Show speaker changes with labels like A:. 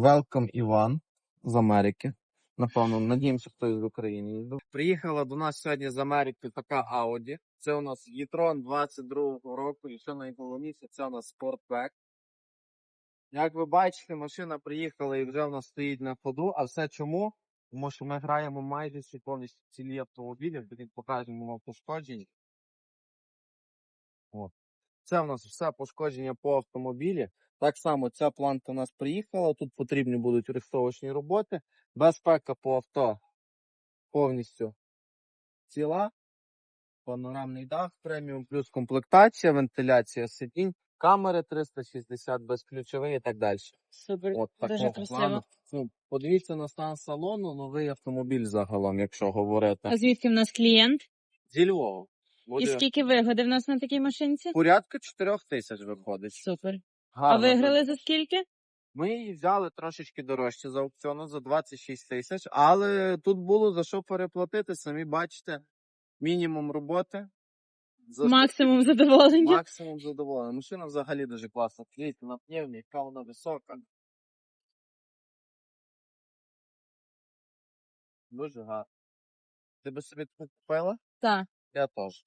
A: Welcome Іван з Америки. Напевно, надіємося, хто з України. Приїхала до нас сьогодні з Америки така Audi. Це у нас e-tron 22-го року, і що найголовніше, це у нас Sportback. Як ви бачите, машина приїхала і вже у нас стоїть на ходу. А все чому? Тому що ми граємо майже всі повністю цілі автомобілі, потім покажемо вам пошкодження. От. Це у нас все пошкодження по автомобілі. Так само ця планка у нас приїхала. Тут потрібні будуть рихтовочні роботи. Безпека по авто повністю ціла. Панорамний дах, преміум плюс комплектація, вентиляція сидінь, камери 360 безключові і так далі.
B: Супер,
A: От
B: дуже красиво.
A: Ну, подивіться на стан салону, новий автомобіль загалом, якщо говорити.
B: А звідки в нас клієнт?
A: Зі Львова.
B: І скільки вигоди в нас на такій машинці?
A: порядка 4 тисяч виходить.
B: Супер. А
A: Гарно
B: виграли за скільки?
A: Ми її взяли трошечки дорожче за аукціону за 26 тисяч, але тут було за що переплатити, самі бачите, мінімум роботи. За
B: Максимум задоволення.
A: максимум задоволення. Машина взагалі дуже класна. Квіти на пневні, яка вона висока. Дуже гарно. Ти би собі таку купила?
B: Так.
A: Я теж.